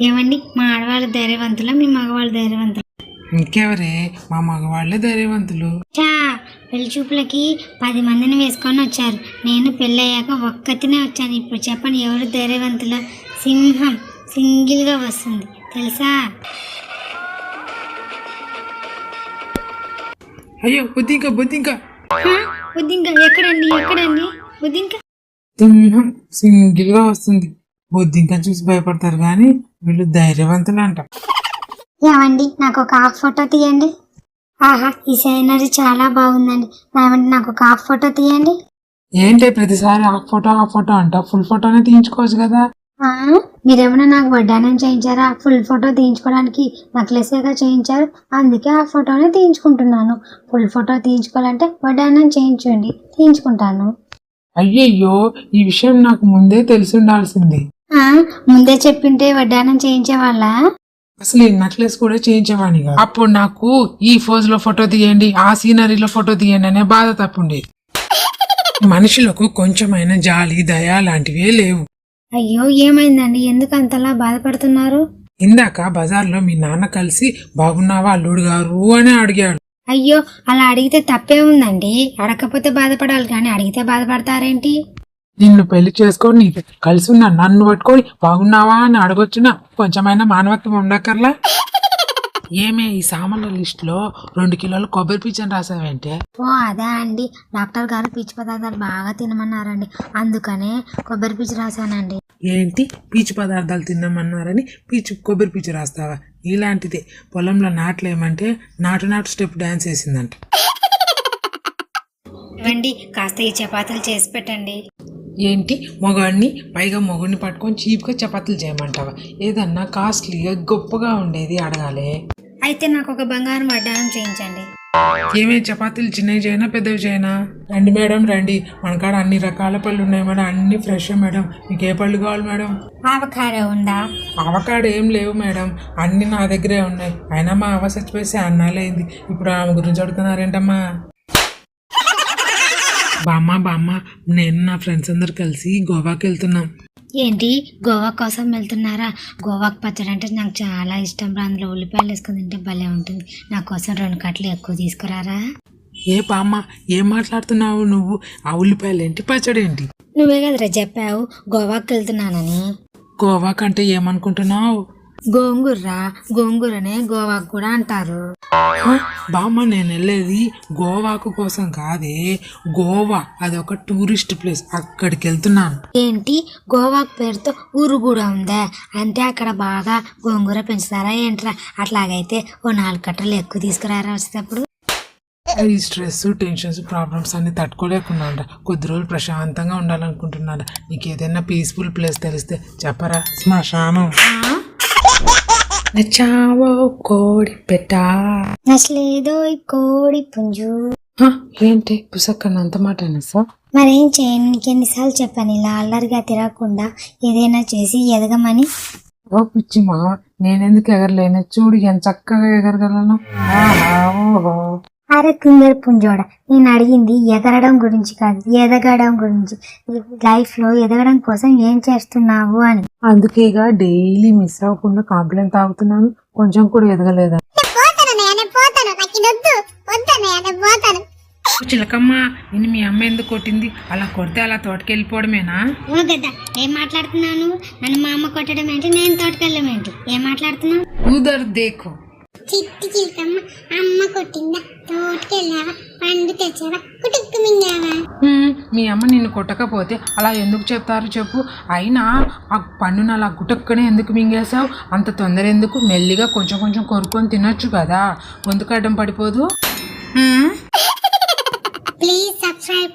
ఏమండి? మా ఆడవాళ్ళ ధైర్యవంతుల? మీ మగవాళ్ళ ధైర్యవంతుల? ఇంకెవరే? మా మగవాళ్ళే ధైర్యవంతులు. చా! పెళ్ళి చూపులకి పది మందిని వేసుకొని వచ్చారు. నేను పెళ్ళయ్యాక ఒక్కతినే వచ్చాను. ఇప్పుడు చెప్పండి ఎవరు ధైర్యవంతుల? సింహం సింగిల్గా వస్తుంది. తెలుసా? అయ్యో బుద్ధింక బుద్ధింక? బుద్ధింక ఎక్కడండి ఎక్కడండి? బుద్ధింక సింహం సింగిల్గా వస్తుంది. బొద్దింకని చూసి భయపడతారు కానీ వీళ్ళు ధైర్యవంతులు అంట ఏమండి నాకు ఒక హాఫ్ ఫోటో తీయండి? ఆహా ఈ సీనరీ చాలా బాగుందండి. ఏమండి నాకు ఒక హాఫ్ ఫోటో తీయండి? ఏంటి ప్రతిసారి ఆ ఫోటో ఆ ఫోటో అంట? ఫుల్ ఫోటోనే తీయించుకోవచ్చు కదా. ఆ, మీరేమైనా నాకు వడ్డానం చేయించారా? ఫుల్ ఫోటో తీయించుకోవడానికి నక్లెస్గా చేయించారు. అందుకే ఆ ఫోటోని తీయించుకుంటున్నాను. ఫుల్ ఫోటో తీయించుకోవాలంటే వడ్డానం చేయించండి. తీయించుకుంటాను. అయ్యయ్యో ఈ విషయం నాకు ముందే తెలిసి ఉండాల్సింది. ముందే చెప్పింటే వడ్డానం చేయించే వాళ్ళ అసలు ఈ నెక్లెస్ కూడా చేయించేవాణి కాదు. అప్పుడు నాకు ఈ ఫోజ్లో ఫోటో తీయండి ఆ సీనరీలో ఫోటో తీయండి అనే బాధ తప్పుండేది మనుషులకు కొంచెమైనా జాలి దయ లాంటివే లేవు. అయ్యో ఏమైందండి? ఎందుకు అంతలా బాధపడుతున్నారు? ఇందాక బజార్లో మీ నాన్న కలిసి బాగున్నావా అల్లుడు గారు అని అడిగాడు. అయ్యో అలా అడిగితే తప్పే ఉందండి. అడగకపోతే బాధపడాలి కానీ అడిగితే బాధపడతారేంటి? నిన్ను పెళ్ళి చేసుకొని నీకు కలిసి ఉన్న నన్ను పట్టుకొని బాగున్నావా అని అడగొచ్చునా? కొంచెమైనా మానవత్వం ఉండక్కర్లా? ఏమే ఈ సామాన్ల లిస్ట్లో రెండు కిలోలు కొబ్బరి పీచని రాసావేంటే ఓ అదే అండి. డాక్టర్ గారు పీచు పదార్థాలు బాగా తినమన్నారండి. అందుకనే కొబ్బరి పీచు రాశానండి. ఏంటి? పీచు పదార్థాలు తిన్నామన్నారని పీచు కొబ్బరి పీచు రాస్తావా? ఇలాంటిదే. పొలంలో నాట్లేమంటే నాటు నాటు స్టెప్ డాన్స్ వేసిందంట. ఇవ్వండి కాస్త ఈ చపాతీలు చేసి పెట్టండి. ఏంటి? మగాడిని పైగా మొగుడిని పట్టుకొని చీప్గా చపాతీలు చేయమంటావా? ఏదన్నా కాస్ట్లీగా గొప్పగా ఉండేది అడగాలి. అయితే నాకు ఒక బంగారం వడ్డానం చేయించండి. ఏమే చపాతీలు చిన్నవి చేయనా పెద్దవి చేయనా? రండి మేడం రండి. మన కాడ అన్ని రకాల పళ్ళు ఉన్నాయి మేడం. అన్ని ఫ్రెష్ మేడం. మీకు ఏ పళ్ళు కావాలి మేడం? ఆవకాయ ఉందా? అవకాడ ఏం లేవు మేడం. అన్ని నా దగ్గరే ఉన్నాయి. అయినా మా అవ్వ చచ్చిపోయి అన్నాలేంది ఇప్పుడు ఆమె గురించి అడుగుతున్నారేంటమ్మా? బామ్మ బామ్మ నేను నా ఫ్రెండ్స్ అందరు కలిసి గోవాకి వెళ్తున్నాం. ఏంటి? గోవా కోసం వెళ్తున్నారా? గోవాకు పచ్చడి అంటే నాకు చాలా ఇష్టం రా. అందులో ఉల్లిపాయలు వేసుకుని తింటే భలే ఉంటుంది. నా కోసం రెండు కట్టలు ఎక్కువ తీసుకురారా? ఏ బామ్మ ఏం మాట్లాడుతున్నావు నువ్వు? ఆ ఉల్లిపాయలు ఏంటి? పచ్చడి ఏంటి? నువ్వే కదరా చెప్పావు. గోవాకు వెళ్తున్నానని. గోవా కంటే ఏమనుకుంటున్నావు? గోంగూర్రా గోంగూరనే గోవాకు కూడా అంటారు? బామ్మ నేను వెళ్ళేది గోవాకు కోసం కాదే గోవా అది ఒక టూరిస్ట్ ప్లేస్ అక్కడికి వెళ్తున్నాను. ఏంటి? గోవాకు పేరుతో ఊరు కూడా ఉందా? అంటే అక్కడ బాగా గోంగూర పెంచుతారా ఏంట్రా? అట్లాగైతే ఓ నాలుగు కట్టలు ఎక్కువ తీసుకురారా వచ్చేటప్పుడు? ఈ స్ట్రెస్ టెన్షన్స్ ప్రాబ్లమ్స్ అన్ని తట్టుకోలేకున్నాడ కొద్ది రోజులు ప్రశాంతంగా ఉండాలనుకుంటున్నాడు నీకు ఏదైనా పీస్ఫుల్ ప్లేస్ తెలిస్తే చెప్పరా శ్మశానం. నచ్చావో కోడి పెట్టా. నచ్చలేదో ఈ కోడి పుంజు. హ, ఏంటి పుసక్కన్న అంత మాట అనేసా? మరేం చేయను నీకు ఎన్నిసార్లు చెప్పాను ఇలా అల్లరిగా తిరగకుండా ఏదైనా చేసి ఎదగమని. ఓ పిచ్చి మా నేనెందుకు ఎగరలేను? చూడు ఎంత చక్కగా ఎగరగలను. ఆహా, ఓహో. అరే కుందరు పుంజోడ నేను అడిగింది ఎగరడం గురించి కాదు ఎదగడం గురించి. లైఫ్లో ఎదగడం కోసం ఏం చేస్తున్నావు అని. అందుకేగా డైలీ మిస్ అవ్వకుండా కాంప్లైంట్ తాగుతున్నాను. కొంచెం కూడా ఎదగలేదా? చిలకమ్మ నిన్ను మీ అమ్మ ఎందుకు కొట్టింది? అలా కొడితే అలా తోటకెళ్ళిపోవడమేనా? ఓ గద్ద ఏం మాట్లాడుతున్నాను నన్ను మా అమ్మ కొట్టడం ఏంటి నేను తోటకెళ్ళడం ఏంటి? ఏం మాట్లాడుతున్నావు? ఉదర్ దేఖో చిట్టి చిలకమ్మ అమ్మ కొట్టిందా తోటకెళ్ళావా పండు తెచ్చావా కుటుక్కు మింగావా? మీ అమ్మ నిన్ను కొట్టకపోతే అలా ఎందుకు చెప్తారు చెప్పు. అయినా ఆ పన్నును అలా గుటక్కనే ఎందుకు మింగేశావు? అంత తొందర ఎందుకు? మెల్లిగా కొంచెం కొంచెం కొరుకొని తినొచ్చు కదా. గొంతుకు అడ్డం పడిపోదు? Please subscribe